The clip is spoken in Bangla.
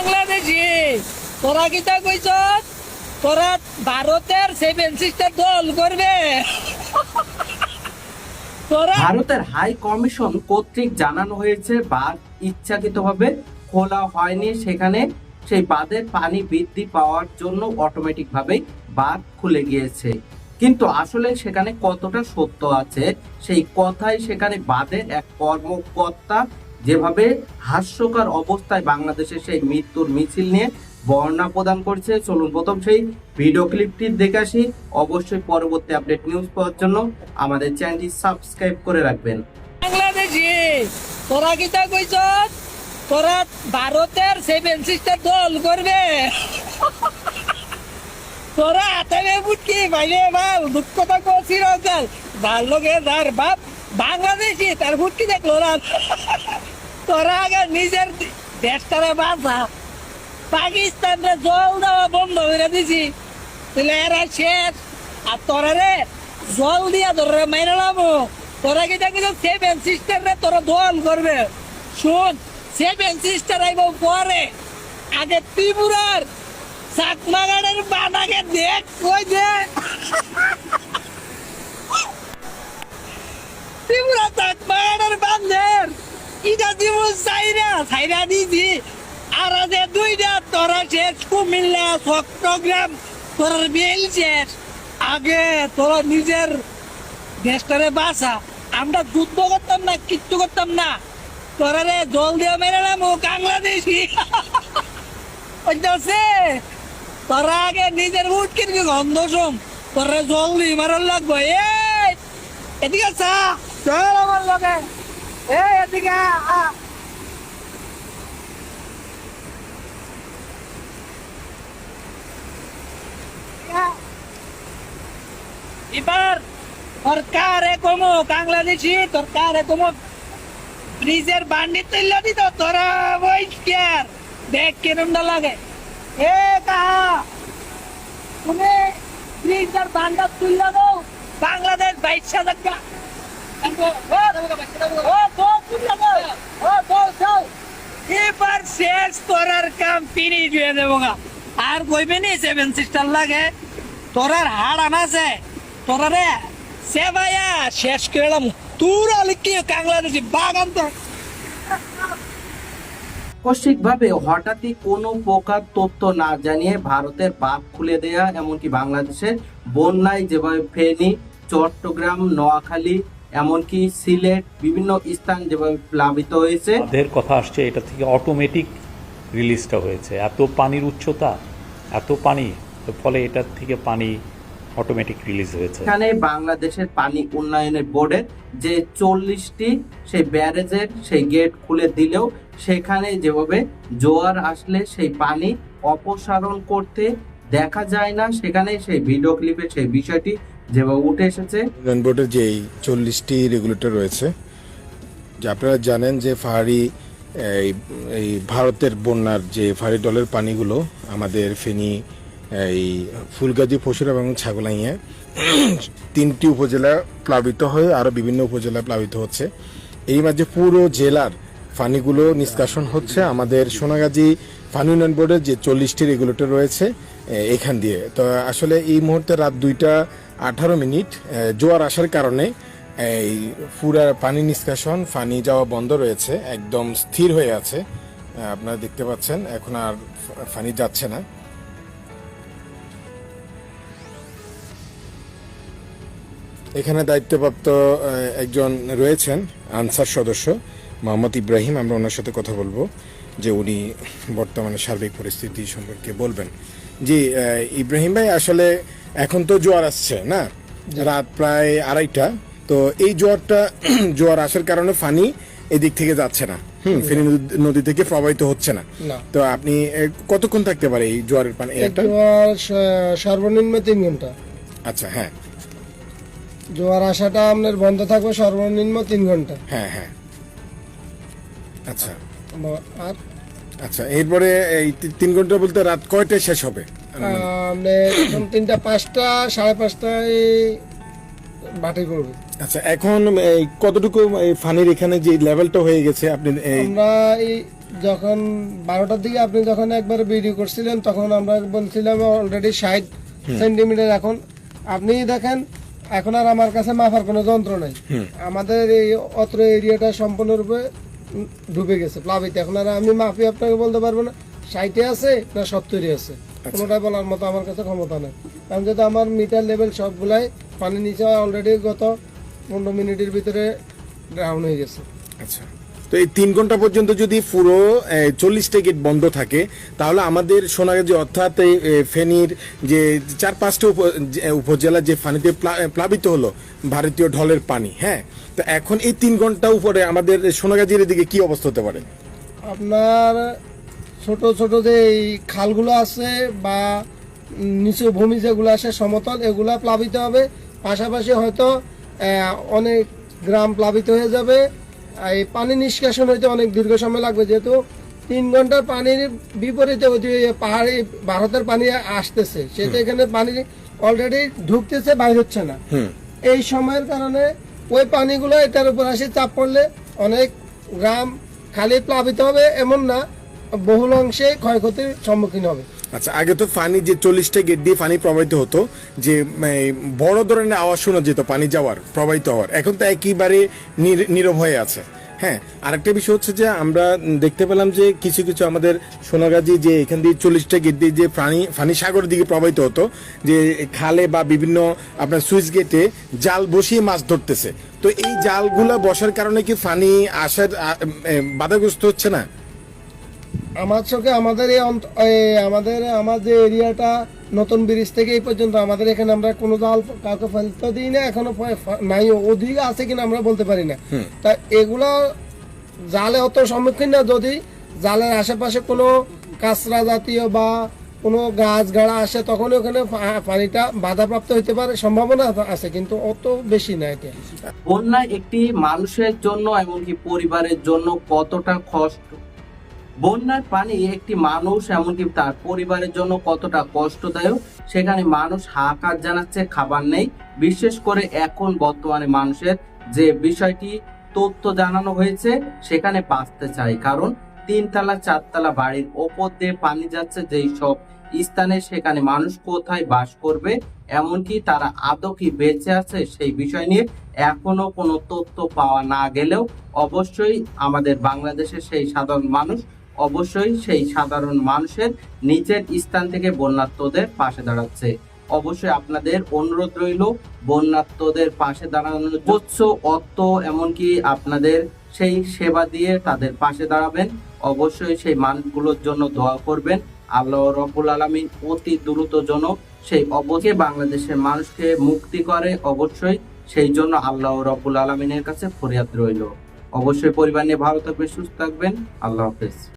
বাংলাদেশি। তোরা কিতা কইছ তোরা ভারতের সেভেন সিস্টার দল করবে। ভারতের হাই কমিশন কর্তৃক জানানো হয়েছে, বাঁধ ইচ্ছাকৃতভাবে খোলা হয়নি। সেখানে সেই বাঁধের পানি বৃদ্ধি পাওয়ার জন্য অটোমেটিক ভাবেই বাঁধ খুলে গিয়েছে। কিন্তু আসলে সেখানে কতটা সত্য আছে, সেই কথাই সেখানে বাঁধের এক কর্মকর্তা যেভাবে হাস্যকর অবস্থায় বাংলাদেশের সেই মৃত্যুর মিছিল নিয়ে বর্ণনা প্রদান করছে। চলুন প্রথম সেই ভিডিও ক্লিপটি দেখে আসি। অবশ্যই পরবর্তী আপডেট নিউজ পাওয়ার জন্য আমাদের চ্যানেলটি সাবস্ক্রাইব করে রাখবেন। বাংলাদেশি, তোরা কিতা কইছ? তোরা ভারতের সেভেন সিস্টার দল করবে। তোরা হাতে বুটকি কাল ভালো লোকে তার বাপ বাংলাদেশি, তার বুটকি দেখল না। তোরা আগে নিজের দেশটারে বাঁচা। পাকিস্তানরে জল দেওয়া বন্ধ করে দিছি। তাহলে এরা শেষ। আর তোরা রে জল দিয়া ধরে মাইনে লামো তোরা কি দেখি সেভেন সিস্টার রে তোরা দোয়াল করবে? শুন সেভেন সিস্টার আইব পরে। আগে ত্রিপুরার চাকমাগাড়ের বানাকে দেখ, কই দে ইটা দিব চাইরা চাইরা দিছি। আর যে দুইটা, তোরা শেষ, কুমিল্লা চট্টগ্রাম তোর বেল শেষ। আগে তোরা নিজের দেশটারে বাঁচা। আমরা যুদ্ধ করতাম না, কিচ্ছু করতাম না। তোরা রে জল দিয়ে মেরে নাম বাংলাদেশি। বুঝতে তোরা আগে নিজের উঠ কিনবি গন্ধ শুন? তোরা জল দিয়ে মারার লাগবো। এদিকে চা। চল আমার লগে। এই এদিকে। এবার সরকারে কমো বাংলাদেশি সরকারে কমো ব্রিজের বান্ডি তুললে দিত তোরা ওই কেয়ার দেখ কিরমটা লাগে। এ কাহা তুমি ব্রিজের বান্ডা তুললে দাও বাংলাদেশ বাইশ হাজার এবার শেষ কাম দেবো আর কইবে নি সেভেন সিস্টার লাগে। তোরার হাড় আনাছে। তোরা রে সে ভাইয়া শেষ করলাম আলিকি বাংলাদেশি বাগান তো। হঠাৎই কোনো প্রকার তথ্য না জানিয়ে ভারতের বাঁধ খুলে দেয়া, এমনকি বাংলাদেশের বন্যায় যেভাবে ফেনী, চট্টগ্রাম, নোয়াখালী এমনকি সিলেট বিভিন্ন স্থান যেভাবে প্লাবিত হয়েছে। বাঁধের কথা আসছে এটা থেকে অটোমেটিক রিলিজটা হয়েছে। এত পানির উচ্চতা এত পানি তো ফলে এটার থেকে পানি অটোমেটিক রিলিজ হয়েছে। এখানে বাংলাদেশের পানি উন্নয়নের বোর্ডের যে চল্লিশটি সেই ব্যারেজের সেই গেট খুলে দিলেও সেখানে যেভাবে জোয়ার আসলে সেই পানি অপসারণ করতে দেখা যায় না, সেখানে সেই ভিডিও ক্লিপে সেই বিষয়টি যেভাবে উঠে এসেছে। ইউনিয়ন বোর্ডের যে চল্লিশটি রেগুলেটর রয়েছে, যে আপনারা জানেন যে ফাহারি, এই ভারতের বন্যার যে ফাহারি দলের পানিগুলো, আমাদের ফেনী, এই ফুলগাজী ফসুরা এবং ছাগলাইয়া তিনটি উপজেলা প্লাবিত হয়ে আরও বিভিন্ন উপজেলা প্লাবিত হচ্ছে। এই মাঝে পুরো জেলার পানিগুলো নিষ্কাশন হচ্ছে। আমাদের সোনাগাজী পানি উন্নয়ন বোর্ডের যে চল্লিশটি রেগুলেটর রয়েছে এখান দিয়ে। তো আসলে এই মুহূর্তে রাত দুইটা আঠারো মিনিট জোয়ার আসার কারণে এই পুরা পানি নিষ্কাশন, পানি যাওয়া বন্ধ রয়েছে, একদম স্থির হয়ে আছে। আপনারা দেখতে পাচ্ছেন, এখন আর পানি যাচ্ছে না। এখানে দায়িত্বপ্রাপ্ত একজন রয়েছেন, আনসার সদস্য, মোহাম্মদ ইব্রাহিম। আমরা ওনার সাথে কথা বলব, যে উনি বর্তমানে সার্বিক পরিস্থিতি সম্পর্কে বলবেন। জি ইব্রাহিম ভাই আসলে এখন তো জোয়ার আসছে না? রাত প্রায় আড়াইটা। তো এই জোয়ারটা জোয়ার আসার কারণে পানি এদিক থেকে যাচ্ছে না। হুম ফেনী নদী- থেকে প্রবাহিত হচ্ছে না। তো আপনি কতক্ষণ থাকতে পারে এই জোয়ারের পানি একটা? জোয়ার সর্বনিম্ন তিন ঘণ্টা। আচ্ছা হ্যাঁ। জোয়ার আসাটা আপনার বন্ধ থাকবে সর্বনিম্ন তিন ঘণ্টা। হ্যাঁ হ্যাঁ। আচ্ছা। আর? আচ্ছা এরপরে এই তিন ঘণ্টা বলতে রাত কয়টায় শেষ হবে? আপনি এখন তিনটা পাঁচটা সাড়ে পাঁচটায় বাটি করবে। আচ্ছা এখন এই কতটুকু এই ফানির এখানে যে লেভেলটা হয়ে গেছে আপনি আমরা এই যখন বারোটার দিকে আপনি যখন একবার ভিডিও করছিলেন তখন আমরা বলছিলাম অলরেডি ষাট সেন্টিমিটার এখন। আপনি দেখেন এখন আর আমার কাছে মাফার কোনো যন্ত্র নাই। আমাদের এই অত্র এরিয়াটা সম্পূর্ণরূপে ডুবে গেছে। প্লাবিত। এখন আর আমি মাফি আপনাকে বলতে পারব না ষাটে আছে না সত্তরে আছে। কোনোটাই বলার মতো আমার কাছে ক্ষমতা নেই। কারণ যেহেতু আমার মিটার লেভেল সবগুলাই পানি নিচে অলরেডি গত পনেরো মিনিটের ভিতরে ডাউন হয়ে গেছে। আচ্ছা। তো এই তিন ঘণ্টা পর্যন্ত যদি পুরো চল্লিশটা গেট বন্ধ থাকে, তাহলে আমাদের সোনাগাজী অর্থাৎ ফেনীর যে চার পাঁচটা উপজেলা যে পানিতে প্লা- প্লাবিত হলো ভারতীয় ঢলের পানি হ্যাঁ? তো এখন এই তিন ঘণ্টা উপরে আমাদের সোনাগাজীর এদিকে কি অবস্থা হতে পারে? আপনার ছোট ছোট যে এই খালগুলো আছে বা নিচু ভূমি যেগুলো আছে, সমতল, এগুলা প্লাবিত হবে। পাশাপাশি হয়তো অনেক গ্রাম প্লাবিত হয়ে যাবে। এই পানি নিষ্কাশন হইতে অনেক দীর্ঘ সময় লাগবে যেহেতু তিন ঘণ্টার পানির বিপরীতে ওই যে পাহাড়ি ভারতের পানি আসতেছে সেটা এখানে পানি অলরেডি ঢুকতেছে বাইর হচ্ছে না। এই সময়ের কারণে ওই পানিগুলো এটার উপর আসে চাপ পড়লে অনেক গ্রাম খালি প্লাবিত হবে এমন না বহুল অংশে ক্ষয়ক্ষতির সম্মুখীন হবে। আচ্ছা আগে তো পানি যে চল্লিশটা গেট দিয়ে পানি প্রবাহিত হতো যে উম, বড় ধরনের আওয়াজ শোনা যেত পানি যাওয়ার প্রবাহিত হওয়ার। এখন তো একেবারে নীর- নীরব হয়ে আছে। হ্যাঁ আরেকটা বিষয় হচ্ছে যে আমরা দেখতে পেলাম যে কিছু কিছু আমাদের সোনাগাজী যে এখান দিয়ে চল্লিশটা গেট দিয়ে যে প্রাণী ফানি সাগরের দিকে প্রবাহিত হতো যে খালে বা বিভিন্ন আপনার সুইচ গেটে জাল বসিয়ে মাছ ধরতেছে। তো এই জালগুলা বসার কারণে কি ফানি আসার বাধাগ্রস্ত হচ্ছে না? আমার চোখে আমাদের এই আমাদের আমার যে এরিয়াটা নতুন ব্রিজ থেকে এই পর্যন্ত আমাদের এখানে আমরা কোনো জাল কাউকে ফেলতে দিই না এখনও নাই। অধিক আছে কিনা আমরা বলতে পারি না। তা এগুলো জালে অত সম্মুখীন না যদি জালের আশেপাশে কোনো কাঁচরা জাতীয় বা কোনো গাছ গাড়া আসে তখন ওখানে পানিটা বাধাপ্রাপ্ত হতে পারে সম্ভাবনা আছে কিন্তু অত বেশি না এটা বন্যা একটি মানুষের জন্য এমনকি পরিবারের জন্য কতটা কষ্ট? বন্যার পানি একটি মানুষ এমনকি তার পরিবারের জন্য কতটা কষ্টদায়ক, সেখানে মানুষ হাহাকার জানাচ্ছে, খাবার নেই। বিশেষ করে এখন বর্তমানে মানুষের যে বিষয়টি তথ্য জানানো হয়েছে, সেখানে বাঁচতে চাই। কারণ তিনতলা, চারতলা বাড়ির ওপর দিয়ে পানি যাচ্ছে, যেই সব স্থানে সেখানে মানুষ কোথায় বাস করবে, এমনকি তারা আদৌ কি বেঁচে আছে, সেই বিষয় নিয়ে এখনও কোনো তথ্য পাওয়া না গেলেও অবশ্যই আমাদের বাংলাদেশের সেই সাধারণ মানুষ অবশ্যই সেই সাধারণ মানুষের নিচের স্থান থেকে বন্যাত্মদের পাশে দাঁড়াচ্ছে। অবশ্যই আপনাদের অনুরোধ রইল বন্যাত্মদের পাশে দাঁড়ানোর উচ্চ অর্থ, এমনকি আপনাদের সেই সেবা দিয়ে তাদের পাশে দাঁড়াবেন। অবশ্যই সেই মানুষগুলোর জন্য দোয়া করবেন। আল্লাহ রবুল আলমিন অতি দ্রুত সেই অবশ্যই বাংলাদেশের মানুষকে মুক্তি করে। অবশ্যই সেই জন্য আল্লাহ রবুল আলমিনের কাছে ফরিয়াদ রইল। অবশ্যই পরিবার নিয়ে ভালো থাকবেন, সুস্থ থাকবেন। আল্লাহ হাফেজ।